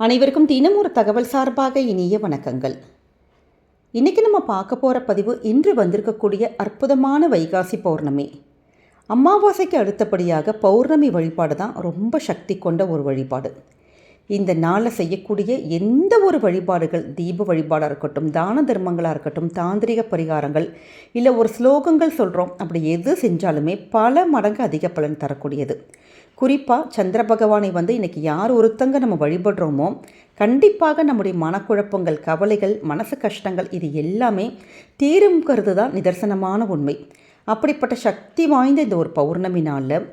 அனைவருக்கும் தினம் ஒரு தகவல் சார்பாக இனிய வணக்கங்கள். இன்றைக்கி நம்ம பார்க்க போகிற பதிவு இன்று வந்திருக்கக்கூடிய அற்புதமான வைகாசி பௌர்ணமி. அமாவாசைக்கு அடுத்தபடியாக பௌர்ணமி வழிபாடு தான் ரொம்ப சக்தி கொண்ட ஒரு வழிபாடு. இந்த நாளில் செய்யக்கூடிய எந்த ஒரு வழிபாடுகள் தீப வழிபாடாக இருக்கட்டும் தான தர்மங்களாக இருக்கட்டும் தாந்திரிக பரிகாரங்கள் இல்லை ஒரு ஸ்லோகங்கள் சொல்கிறோம் அப்படி எது செஞ்சாலுமே பல மடங்கு அதிக பலன் தரக்கூடியது. குறிப்பாக சந்திர பகவானை வந்து இன்றைக்கி யார் ஒருத்தங்க நம்ம வழிபடுறோமோ கண்டிப்பாக நம்முடைய மனக்குழப்பங்கள் கவலைகள் மனசு கஷ்டங்கள் இது எல்லாமே தீருங்கிறது தான் நிதர்சனமான உண்மை. அப்படிப்பட்ட சக்தி வாய்ந்த இந்த ஒரு பௌர்ணமி நாளில்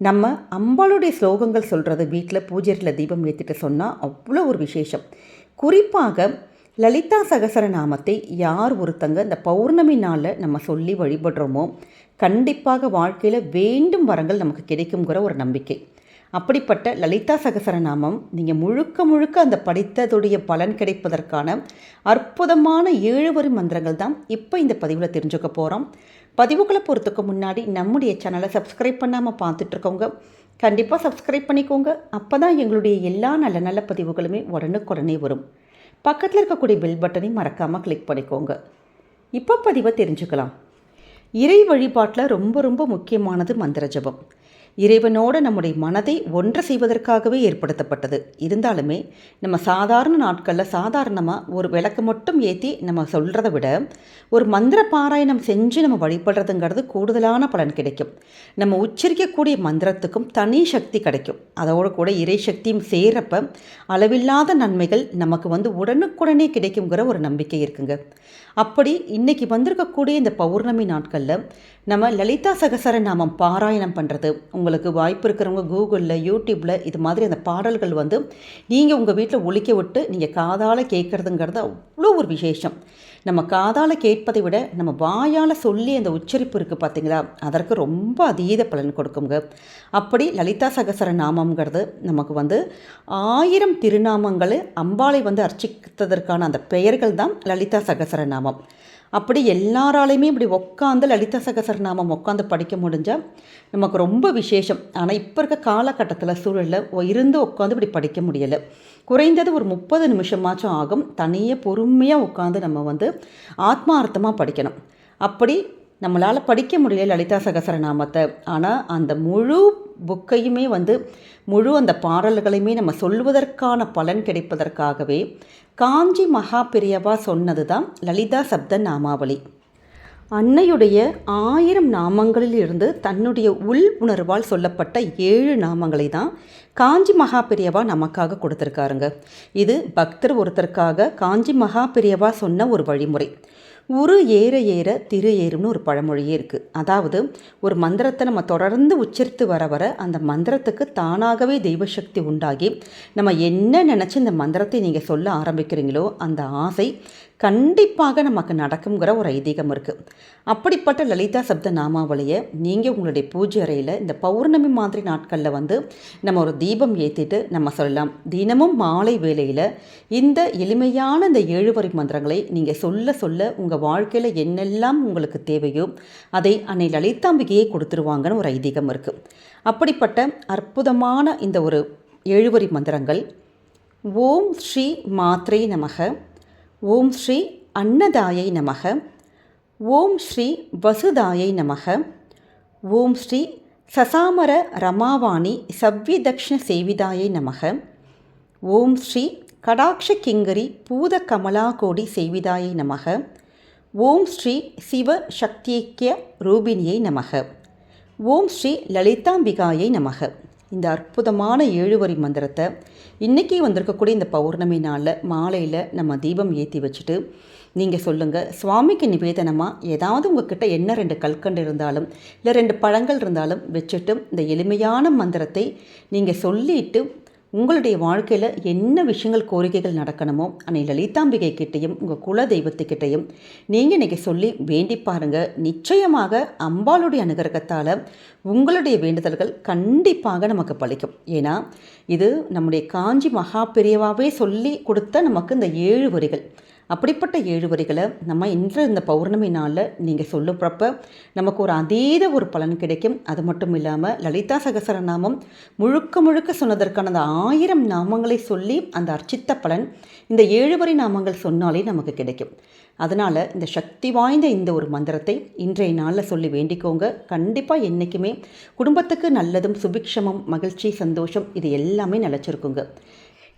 நம்ம அம்பாளுடைய ஸ்லோகங்கள் சொல்கிறது வீட்டில் பூஜையில் தீபம் ஏற்றிட்டு சொன்னால் அவ்வளோ ஒரு விசேஷம். குறிப்பாக லலிதா சகசரநாமத்தை யார் ஒருத்தங்க இந்த பௌர்ணமி நாளில் நம்ம சொல்லி வழிபடுறோமோ கண்டிப்பாக வாழ்க்கையில் வேண்டும் வரங்கள் நமக்கு கிடைக்குங்கிற ஒரு நம்பிக்கை. அப்படிப்பட்ட லலிதா சகசரநாமம் நீங்கள் முழுக்க முழுக்க அந்த படித்ததுடைய பலன் கிடைப்பதற்கான அற்புதமான ஏழு வரி மந்திரங்கள் தான் இப்போ இந்த பதிவில் தெரிஞ்சுக்க போகிறோம் பதிவுகளை பொறுத்துக்கு முன்னாடி நம்முடைய சேனலை சப்ஸ்கிரைப் பண்ணாமல் பார்த்துட்ருக்கோங்க கண்டிப்பாக சப்ஸ்கிரைப் பண்ணிக்கோங்க. அப்போ தான் எங்களுடைய எல்லா நல்ல நல்ல பதிவுகளுமே உடனுக்குடனே வரும். பக்கத்தில் இருக்கக்கூடிய பெல் பட்டனையும் மறக்காமல் கிளிக் பண்ணிக்கோங்க. இப்போ பதிவை தெரிஞ்சுக்கலாம். இறை வழிபாட்டில் ரொம்ப ரொம்ப முக்கியமானது மந்திர ஜபம். இறைவனோடு நம்முடைய மனதை ஒன்று செய்வதற்காகவே ஏற்படுத்தப்பட்டது. இருந்தாலுமே நம்ம சாதாரண நாட்களில் சாதாரணமாக ஒரு விளக்கு மட்டும் ஏற்றி நம்ம சொல்கிறத விட ஒரு மந்திர பாராயணம் செஞ்சு நம்ம வழிபடுறதுங்கிறது கூடுதலான பலன் கிடைக்கும். நம்ம உச்சரிக்கக்கூடிய மந்திரத்துக்கும் தனி சக்தி கிடைக்கும். அதோடு கூட இறை சக்தியும் சேரப்ப அளவில்லாத நன்மைகள் நமக்கு வந்து உடனுக்குடனே கிடைக்குங்கிற ஒரு நம்பிக்கை இருக்குங்க. அப்படி இன்னைக்கு வந்திருக்கக்கூடிய இந்த பௌர்ணமி நாட்களில் நம்ம லலிதா சகசர நாமம் பாராயணம் பண்ணுறது உங்களுக்கு வாய்ப்பு இருக்கிறவங்க கூகுளில் யூடியூப்பில் இது மாதிரி அந்த பாடல்கள் வந்து நீங்கள் உங்கள் வீட்டில் ஒழிக்க விட்டு நீங்கள் காதால் கேட்குறதுங்கிறது அவ்வளோ ஒரு விசேஷம். நம்ம காதால் கேட்பதை விட நம்ம வாயால் சொல்லி அந்த உச்சரிப்பு இருக்குது பார்த்தீங்களா? அதற்கு ரொம்ப அதீத பலன் கொடுக்குங்க. அப்படி லலிதா சகசர நாமங்கிறது நமக்கு வந்து ஆயிரம் திருநாமங்களை அம்பாளை வந்து அர்ச்சித்ததற்கான அந்த பெயர்கள் தான் லலிதா சகசர நாமம். அப்படி எல்லாராலையுமே இப்படி உட்காந்து லலிதா சகசரநாமம் உட்காந்து படிக்க முடிஞ்சால் நமக்கு ரொம்ப விசேஷம். ஆனால் இப்போ இருக்க காலகட்டத்தில் சூழலில் இருந்து உட்காந்து இப்படி படிக்க முடியலை. குறைந்தது ஒரு முப்பது நிமிஷமாச்சும் ஆகும். தனியாக பொறுமையாக உட்காந்து நம்ம வந்து ஆத்மார்த்தமாக படிக்கணும். அப்படி நம்மளால் படிக்க முடியல லலிதா சகசரநாமத்தை. ஆனால் அந்த முழு புக்கையுமே வந்து முழு அந்த பாடல்களையுமே நம்ம சொல்வதற்கான பலன் கிடைப்பதற்காகவே காஞ்சி மகாபிரியவா சொன்னது தான் லலிதா சப்த நாமாவளி அன்னையுடைய ஆயிரம் நாமங்களில் இருந்து தன்னுடைய உள் உணர்வால் சொல்லப்பட்ட ஏழு நாமங்களை தான் காஞ்சி மகாபெரியவா நமக்காக கொடுத்துருக்காருங்க. இது பக்தர் ஒருத்தருக்காக காஞ்சி மகாபெரியவா சொன்ன ஒரு வழிமுறை. உரு ஏற ஏற திரு ஏறும்னு ஒரு பழமொழியே இருக்குது அதாவது ஒரு மந்திரத்தை நம்ம தொடர்ந்து உச்சரித்து வர வர அந்த மந்திரத்துக்கு தானாகவே தெய்வசக்தி உண்டாகி நம்ம என்ன நினச்சி இந்த மந்திரத்தை நீங்கள் சொல்ல ஆரம்பிக்கிறீங்களோ அந்த ஆசை கண்டிப்பாக நமக்கு நடக்குங்கிற ஒரு ஐதீகம் இருக்குது அப்படிப்பட்ட லலிதா சப்த நாமாவளியை நீங்கள் உங்களுடைய பூஜை அறையில் இந்த பௌர்ணமி மாதிரி நாட்களில் வந்து நம்ம ஒரு தீபம் ஏற்றிட்டு நம்ம சொல்லலாம். தினமும் மாலை வேளையில் இந்த எளிமையான இந்த ஏழுவரி மந்திரங்களை நீங்கள் சொல்ல சொல்ல உங்கள் வாழ்க்கையில் என்னெல்லாம் உங்களுக்கு தேவையோ அதை அன்னை லலிதாம்பிகையே கொடுத்துருவாங்கன்னு ஒரு ஐதீகம் இருக்குது அப்படிப்பட்ட அற்புதமான இந்த ஒரு ஏழுவரி மந்திரங்கள் ஓம் ஸ்ரீ மாத்ரே நமக. ஓம் ஸ்ரீ அன்னதாயை நமக. ஓம் ஸ்ரீ வசுதாயை நமக. ஓம் ஸ்ரீ சசாமர ரமாவாணி சவ்யதக்ஷண சேவிதாயை நமக. ஓம் ஸ்ரீ கடாட்ச கிங்கரி பூத கமலாகோடி சேவிதாயை நமக. ஓம் ஸ்ரீ சிவ சக்தியக்கிய ரூபிணியை நமக. ஓம் ஸ்ரீ லலிதாம்பிகாயை நமக. இந்த அற்புதமான ஏழுவரி மந்திரத்தை இன்றைக்கி வந்திருக்கக்கூடிய இந்த பௌர்ணமி நாளில் மாலையில் நம்ம தீபம் ஏற்றி வச்சுட்டு நீங்கள் சொல்லுங்கள் சுவாமிக்கு நிவேதனமாக ஏதாவது உங்ககிட்ட என்ன ரெண்டு கல்கண்டு இருந்தாலும் இல்லை ரெண்டு பழங்கள் இருந்தாலும் வச்சுட்டு இந்த எளிமையான மந்திரத்தை நீங்கள் சொல்லிட்டு உங்களுடைய வாழ்க்கையில் என்ன விஷயங்கள் கோரிக்கைகள் நடக்கணுமோ அன்னை லலிதாம்பிகை கிட்டேயும் உங்கள் குல தெய்வத்துக்கிட்டையும் நீங்கள் இன்றைக்கி சொல்லி வேண்டி பாருங்கள் நிச்சயமாக அம்பாளுடைய அனுகிரகத்தால் உங்களுடைய வேண்டுதல்கள் கண்டிப்பாக நமக்கு பழிக்கும் ஏன்னா இது நம்முடைய காஞ்சி மகா பெரியவாவே சொல்லி கொடுத்த நமக்கு இந்த ஏழு வரிகள். அப்படிப்பட்ட ஏழு வரிகளை நம்ம இன்று இந்த பௌர்ணமி நாளில் நீங்கள் சொல்லுறப்ப நமக்கு ஒரு அதீத ஒரு பலன் கிடைக்கும். அது மட்டும் இல்லாமல் லலிதா சகசரநாமம் முழுக்க முழுக்க சொன்னதற்கான அந்த ஆயிரம் நாமங்களை சொல்லி அந்த அர்ச்சித்த பலன் இந்த ஏழு வரி நாமங்கள் சொன்னாலே நமக்கு கிடைக்கும். அதனால் இந்த சக்தி வாய்ந்த இந்த ஒரு மந்திரத்தை இன்றைய நாளில் சொல்லி வேண்டிக்கோங்க. கண்டிப்பாக என்றைக்குமே குடும்பத்துக்கு நல்லதும் சுபிக்ஷமும் மகிழ்ச்சி சந்தோஷம் இது எல்லாமே நிலச்சிருக்குங்க.